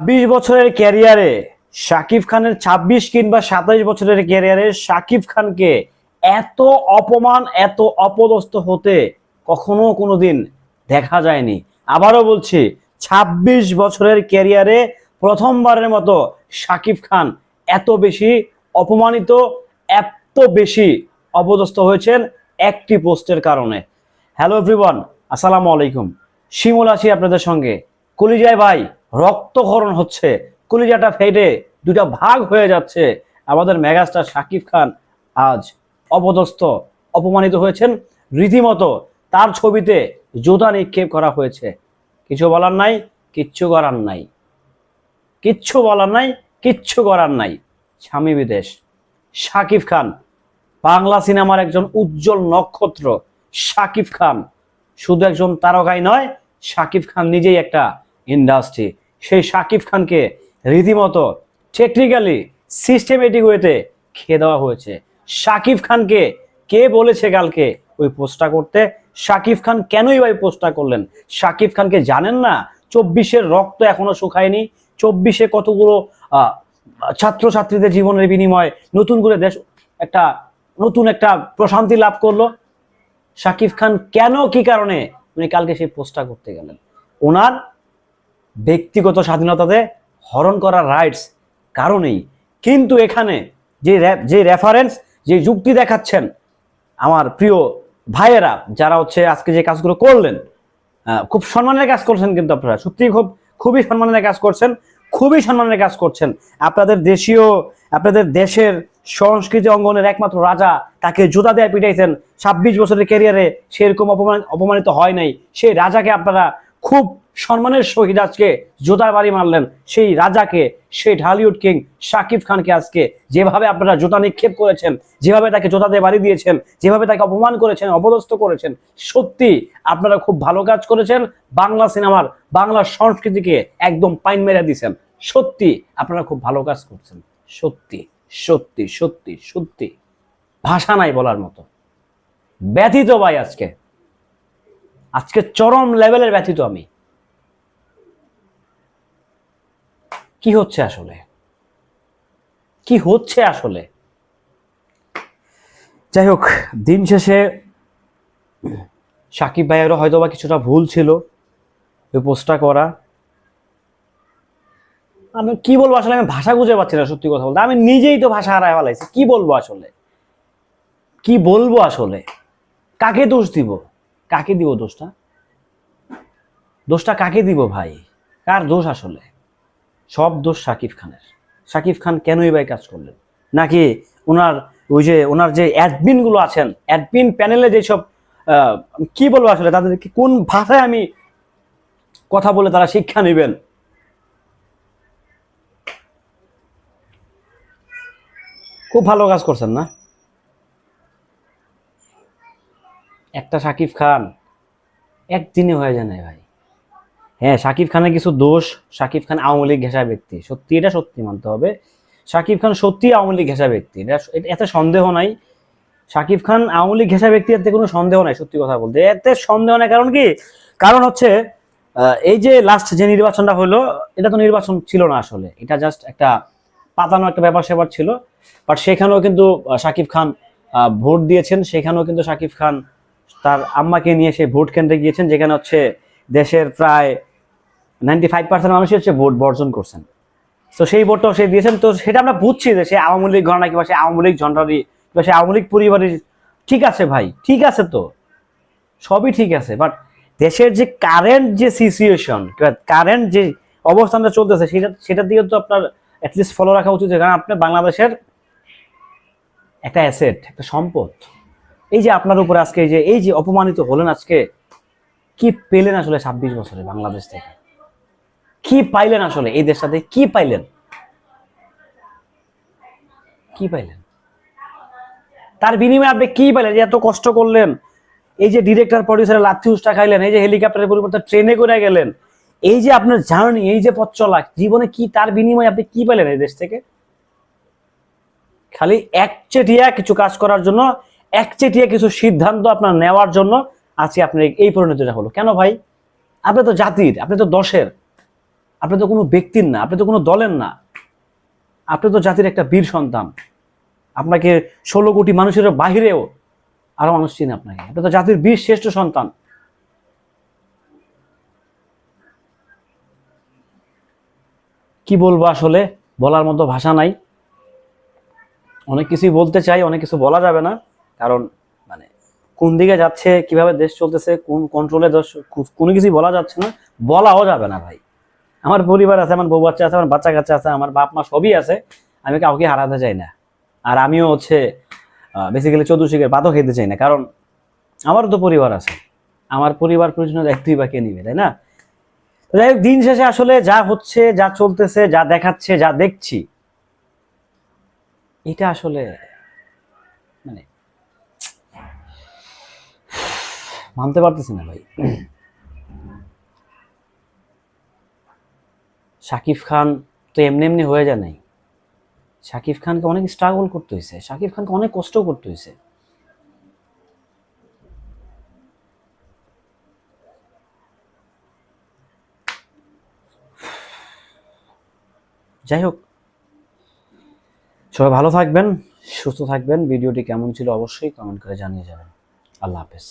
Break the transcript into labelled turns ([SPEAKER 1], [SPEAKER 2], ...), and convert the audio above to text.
[SPEAKER 1] বিশ বছরের ক্যারিয়ারে শাকিব খানের ২৬ কিংবা সাতাইশ বছরের ক্যারিয়ারে শাকিব খানকে এত অপমান, এত অপদস্থ হতে কখনো কোনোদিন দেখা যায়নি। আবারও বলছি ২৬ বছরের ক্যারিয়ারে প্রথমবারের মতো শাকিব খান এত বেশি অপমানিত, এত বেশি অপদস্থ হয়েছেন একটি পোস্টের কারণে। হ্যালো এভরিওয়ান, আসসালামু আলাইকুম। শিমুল আছি আপনাদের সঙ্গে। কলিজায় ভাই রক্তক্ষরণ হচ্ছে। কলিজাটা ফেটে দুটা ভাগ হয়ে যাচ্ছে। আমাদের মেগাস্টার শাকিব খান আজ অপদস্থ, অপমানিত হয়েছেন। রীতিমতো তার ছবিতে জোতা নিক্ষেপ করা হয়েছে। কিছু বলার নাই, কিচ্ছু করার নাই। কিচ্ছু বলার নাই, কিচ্ছু করার নাই। স্বামী বিদেশ। শাকিব খান, বাংলা সিনেমার একজন উজ্জ্বল নক্ষত্র। শাকিব খান শুধু একজন তারকাই নয়, শাকিব খান নিজেই একটা ইন্ডাস্ট্রি সেই শাকিব খানকে রীতিমতো টেকনিক্যালি সিস্টেমেটিক ওয়েতে খেয়ে দেওয়া হয়েছে। শাকিব খানকে কে বলেছে কালকে ওই পোস্টটা করতে? শাকিব খান কেনই ভাই পোস্টটা করলেন? শাকিব খানকে জানেন না? চব্বিশের রক্ত এখনও শুকায়নি। চব্বিশে কতগুলো ছাত্রছাত্রীদের জীবনের বিনিময়ে নতুন করে দেশ, একটা নতুন একটা প্রশান্তি লাভ করল। শাকিব খান কেন, কি কারণে উনি কালকে সেই পোস্টটা করতে গেলেন? ওনার ব্যক্তিগত স্বাধীনতাতে হরণ করার রাইটস কারণেই। কিন্তু এখানে যে যে রেফারেন্স যে যুক্তি দেখাচ্ছেন আমার প্রিয় ভাইয়েরা, যারা হচ্ছে আজকে যে কাজগুলো করলেন খুব সম্মানের কাজ করছেন কিন্তু আপনারা। সত্যি খুব, খুবই সম্মানের কাজ করছেন, খুবই সম্মানের কাজ করছেন। আপনাদের দেশীয়, আপনাদের দেশের সংস্কৃতি অঙ্গনের একমাত্র রাজা, তাকে জুতা দেয়া পিটাইছেন, ছাব্বিশ বছরের ক্যারিয়ারে সেরকম অপমান, অপমানিত হয় নাই। সেই রাজাকে আপনারা খুব সম্মানের সহিত আজকে জোতার বাড়ি মারলেন সেই রাজাকে, সেই ঢালিউড কিং শাকিব খানকে আজকে যেভাবে আপনারা জোতা নিক্ষেপ করেছেন, যেভাবে তাকে জোতা দিয়ে বাড়ি দিয়েছেন, যেভাবে তাকে অপমান করেছেন, অপদস্থ করেছেন, সত্যি আপনারা খুব ভালো কাজ করেছেন। বাংলা সিনেমার, বাংলা সংস্কৃতিকে একদম পাইন মেরে দিয়েছেন। সত্যি আপনারা খুব ভালো কাজ করছেন। সত্যি সত্যি সত্যি সত্যি। ভাষা নাই বলার মতো। ব্যথিত ভাই আজকে। আজকে চরম লেভেলের ব্যথিত আমি। কি হচ্ছে আসলে? কি হচ্ছে আসলে? যাই হোক, দিন শেষে সাকিব ভাইয়েরও হয়তো বা কিছুটা ভুল ছিল ওই পোস্টটা করা। আমি কি বলব আসলে, আমি ভাষা খুঁজে পাচ্ছি না সত্যি কথা বলতে। আমি নিজেই তো ভাষা হারায় ফেলাইছি। কি বলব আসলে? কি বলব আসলে? কাকে দোষ দিব? কাকে দিব দোষটা? দোষটা কাকে দিব ভাই? কার দোষ আসলে? সব দোষ সাকিব খানের। সাকিব খান কেনই ভাই কাজ করলেন? নাকি ওনার ওই যে ওনার যে অ্যাডমিনগুলো আছেন অ্যাডমিন প্যানেলে যেসব কি বলব আসলে, তাদেরকে কোন ভাষায় আমি কথা বলে তারা শিক্ষা নেবেন? খুব ভালো কাজ করছেন না? একটা সাকিব খান একদিনে হয়ে যায় ভাই। হ্যাঁ সাকিব খানের কিছু দোষ, সাকিব খান আওয়ামী লীগ ঘেঁষা ব্যক্তি। সত্যি, এটা সত্যি মানতে হবে। সাকিব খান সত্যি আওয়ামী লীগ ঘেঁষা ব্যক্তি। এটা এতে সন্দেহ নাই। সাকিব খান আওয়ামী লীগ ঘেঁষা ব্যক্তি, এতে কোনো সন্দেহ নাই, সত্যি কথা বলতে। এতে সন্দেহ নাই কারণ কি? কারণ হচ্ছে এই যে লাস্ট যে নির্বাচনটা হলো, এটা তো নির্বাচন ছিল না আসলে। এটা জাস্ট একটা পাতানো একটা ব্যাপার স্যাপার ছিল। বাট সেখানেও কিন্তু সাকিব খান ভোট দিয়েছেন। সেখানেও কিন্তু সাকিব খান তার আম্মাকে নিয়ে সেই ভোট কেন্দ্রে গিয়েছেন, যেখানে হচ্ছে দেশের প্রায় নাইনটি ফাইভ পার্সেন্ট মানুষই হচ্ছে ভোট বর্জন করছেন। তো সেই ভোটটাও সে দিয়েছেন। তো সেটা আমরা বুঝছি যে সে আওয়ামী লীগ ঘটনা কিংবা সে আওয়ামী লীগ ঝন্ডারি কিংবা সে আওয়ামী লীগ পরিবারের ঠিক আছে ভাই, ঠিক আছে তো। সবই ঠিক আছে বাট দেশের যে কারেন্ট যে সিচুয়েশন কারেন্ট যে অবস্থানটা চলতেছে, সেটা সেটার দিকে তো আপনার অ্যাটলিস্ট ফলো রাখা উচিত কারণ আপনি বাংলাদেশের একটা অ্যাসেট একটা সম্পদ। এই যে আপনার উপরে আজকে এই যে এই যে অপমানিত হলেন আজকে, কি পেলেন আসলে ছাব্বিশ বছরে বাংলাদেশ থেকে? কি পাইলেন আসলে এই দেশটাতে কি পাইলেন? কি পাইলেন? তার বিনিময়ে আপনি কি পাইলেন? এত কষ্ট করলেন, এই যে ডিরেক্টর প্রডিউসার লাথি উষ্টা খাইলেন, এই যে হেলিকপ্টারের পরিবর্তে ট্রেনে করে গেলেন, এই যে আপনার জার্নি এই যে পথ চলা, জীবনে কি তার বিনিময়ে আপনি কি পেলেন এই দেশ থেকে? খালি একচেটিয়া কিছু কাজ করার জন্য, একচেটিয়া কিছু সিদ্ধান্ত আপনার নেওয়ার জন্য আজকে আপনার এই পরিণতিটা হলো। কেন ভাই? আপনি তো জাতির, আপনি তো দশের। আপনি তো কোনো ব্যক্তির না, আপনি তো কোনো দলের না। আপনি তো জাতির একটা বীর সন্তান। আপনাকে ষোলো কোটি মানুষের বাহিরেও আরও মানুষ চিনে আপনাকে। আপনি তো জাতির বীর শ্রেষ্ঠ সন্তান। কি বলব আসলে? বলার মতো ভাষা নাই। অনেক কিছুই বলতে চাই, অনেক কিছু বলা যাবে না। কারণ মানে কোন দিকে যাচ্ছে, কীভাবে দেশ চলতেছে, কোন কন্ট্রোলে দেশ কোনো কিছুই বলা যাচ্ছে না। বলাও যাবে না ভাই। আমার পরিবার আছে, আমার বউ বাচ্চা আছে, আমার বাচ্চা কাচ্চা আছে, আমার বাপ মা সবই আছে, আমি কাউকে হারাতে চাই না। আর আমিও হচ্ছে বেসিক্যালি চতুর্শিকের পাতও খেতে চাই না, কারণ আমারও তো পরিবার আছে। আমার পরিবার পরিজন একটুই বা কে নিবে, তাই না? যাই হোক, দিন শেষে আসলে যা হচ্ছে, যা চলতেছে, যা দেখাচ্ছে, যা দেখছি, এটা আসলে মানে মানতে পারতেছি না ভাই। শাকিব খান তো এমনি এমনি হয়ে যায় নাই। শাকিব খানকে অনেক স্ট্রাগল করতে হয়েছে। শাকিব খানকে অনেক কষ্ট করতে হয়েছে। যাই হোক, সবাই ভালো থাকবেন, সুস্থ থাকবেন। ভিডিওটি কেমন ছিল অবশ্যই কমেন্ট করে জানিয়ে যাবেন। আল্লাহ হাফেজ।